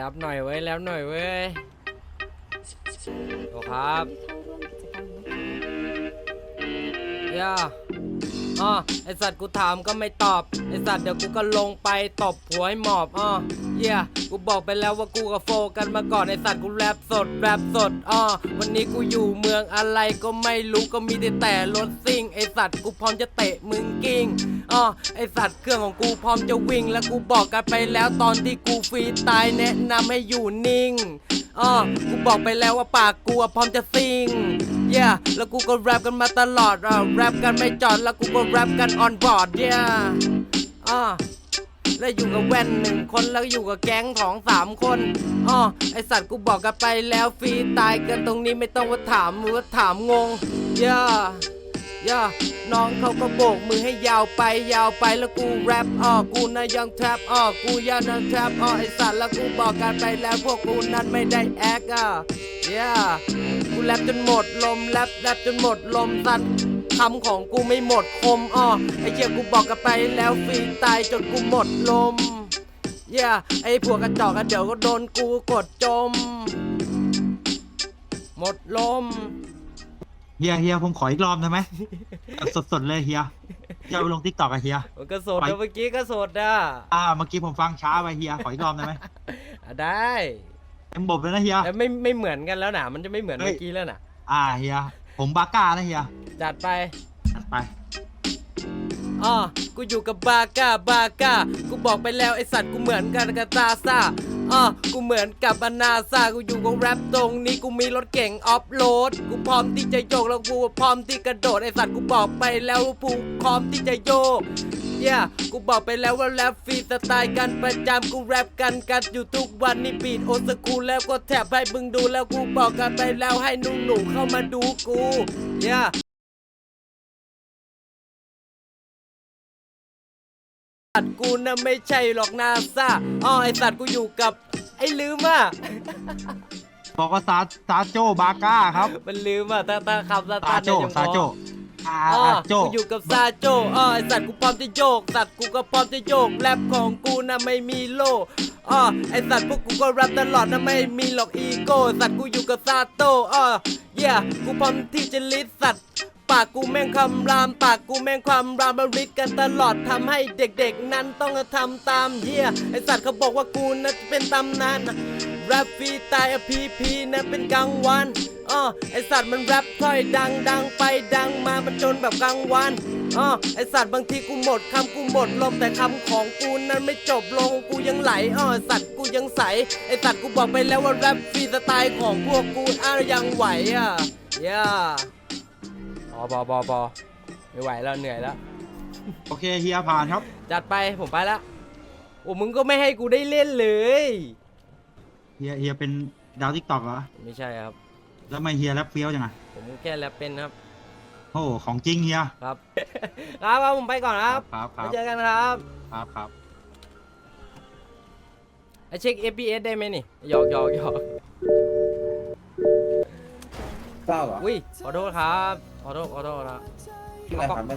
แรปหน่อยเว้ยแรปหน่อยเว้ยโอครับย่าอ๋อไอสัตว์กูถามก็ไม่ตอบ ไอสัตว์เดี๋ยวกูก็ลงไปตบหัวให้หมอบอ๋อเย่กูบอกไปแล้วว่ากูกับโฟกันมาก่อนไอสัตว์กูแรปสดแรปสดอ๋อวันนี้กูอยู่เมืองอะไรก็ไม่รู้ก็มีแต่แต่รถซิ่งไอสัตว์กูพร้อมจะเตะมึงกิ้ง อ๋อไอสัตว์เครื่องของกูพร้อมจะวิ่ง แล้วกูบอกกันไปแล้วตอนที่กูฟรีตายแนะนำให้อยู่นิ่งอ๋อกูบอกไปแล้วว่าปากกูอะพร้อมจะซิง yeah แล้วกูก็แรปกันมาตลอดอะแรปกันไม่จอดแล้วกูก็แรปกันออนบอร์ด yeah อ่าแล้วอยู่กับแว่นหนึ่งคนแล้วอยู่กับแก๊งของสามคนอ๋อไอสัตว์กูบอกกันไปแล้วฟรีตายกันตรงนี้ไม่ต้องมาถามมือว่าถามงง yeah ย่าน้องเขาก็โบกมือให้ยาวไปยาวไปแล้วกูแรปออกกูนะยังแทรปออกกูยังนะแทรปอ้อไอสัตว์แล้วกูบอกกันไปแล้วพวกกูนั้นไม่ได้แอคอะย่ากูแรปจนหมดลมแรปแรปจนหมดลมสันคำของกูไม่หมดคมอ้อไอเชี่ยกูบอกกันไปแล้วฟรีตายจนกูหมดลมย่าไอพวกกระจอกกันเดี๋ยวก็โดนกูกดจม หมดลม เฮียเฮียผมขออีกรอบได้ไหมสดๆเลยเฮียจะเอาไปลงทิกตอกอะเฮีย มันก็สดไป นะเมื่อกี้ก็สดอะอ่าเมื่อกี้ผมฟังช้าไปเฮียขออีกรอบได้ไหมอะได้เต็มบบเลยนะเฮีย แต่ไม่ไม่เหมือนกันแล้วนะมันจะไม่เหมือนเฮ้ย เมื่อกี้แล้วนะอ่าเฮีย ผมบาก้านะเฮียจัดไป จัดไป อ๋อ กูอยู่กับบาก้า บาก้า กูบอกไปแล้วไอสัตว์กูเหมือนกันกับตาซา อ๋อกูเหมือนกับอนาซากูอยู่กับแรปตรงนี้กูมีรถเก่งออฟโหลดกูพร้อมที่จะโยกแล้วกูพร้อมที่กระโดดไอสัตว์กูบอกไปแล้วว่ากูพร้อมที่จะโยก yeah กูบอกไปแล้วว่าแรปฟรีสไตล์กันประจำกูแรปกันกันอยู่ทุกวันนี่บีดโอสกูแล้วก็แถบให้มึงดูแล้วกูบอกกันไปแล้วให้หนุ่หนูๆเข้ามาดูกู yeah สัตว์กูน่ะไม่ใช่หรอกนาซาอ๋อไอสัตว์กูอยู่กับ ไอ้ลืมอะ บอกว่าซาซาโจบาก้าครับมันลืมอะตาตาคำตาซาตาโจเนี่ยยังพอ ซาโจอ่าอ๋อโจ กูอยู่กับซาโจอ๋อไอสัตว์กูพร้อมจะโยก สัตว์กูก็พร้อมจะโยก แรปของกูนะไม่มีโลอ๋อไอสัตว์พวกกูก็แรปตลอดนะไม่มีหรอกอีโก้ สัตว์กูอยู่กับซาโตอ๋อเย่กูพร้อมที่จะลิดสัตว์ ปากกูแม่งคำราม ปากกูแม่งความรามมาริดกันตลอดทำให้เด็กๆ นั้นต้องทำตามเฮียไอสัตว์เขาบอกว่ากูนั้นเป็นตำนานแรปฟรีตายอพีพีนั้นเป็นกลางวันอ๋อไอสัตว์มันแรปค่อยดังดังไปดังมามันจนแบบกลางวันอ๋อไอสัตว์บางทีกูหมดคำกูหมดลมแต่คำของกูนั้นไม่จบลงกูยังไหลอ๋อสัตว์กูยังใสไอสัตว์กูบอกไปแล้วว่าแรปฟรีสไตล์ของพวกกูอ้ายังไหวอะย่า อ๋อบอบอบอไม่ไหวแล้วเหนื่อยแล้ว โอเคเฮียผ่านครับ จัดไปผมไปละโอ้มึงก็ไม่ให้กูได้เล่นเลย เฮียเฮียเป็นดาวทิกตอกเหรอ ไม่ใช่ครับ แล้วทำไม่เฮียแรปเฟี้ยวจังไงผมแค่แรปเป็นครับ โอ้โหของจริงเฮีย ครับ ครับครับผมไปก่อนครับครับคไว้รับเจอกันครับครับครับ ไอเช็ค FPS ได้ไหมนี่หยอกหยอกหยอกเศร้าเหรออุ้ยขอโทษครับข อโทษขอโทษนะที่ไหนครับ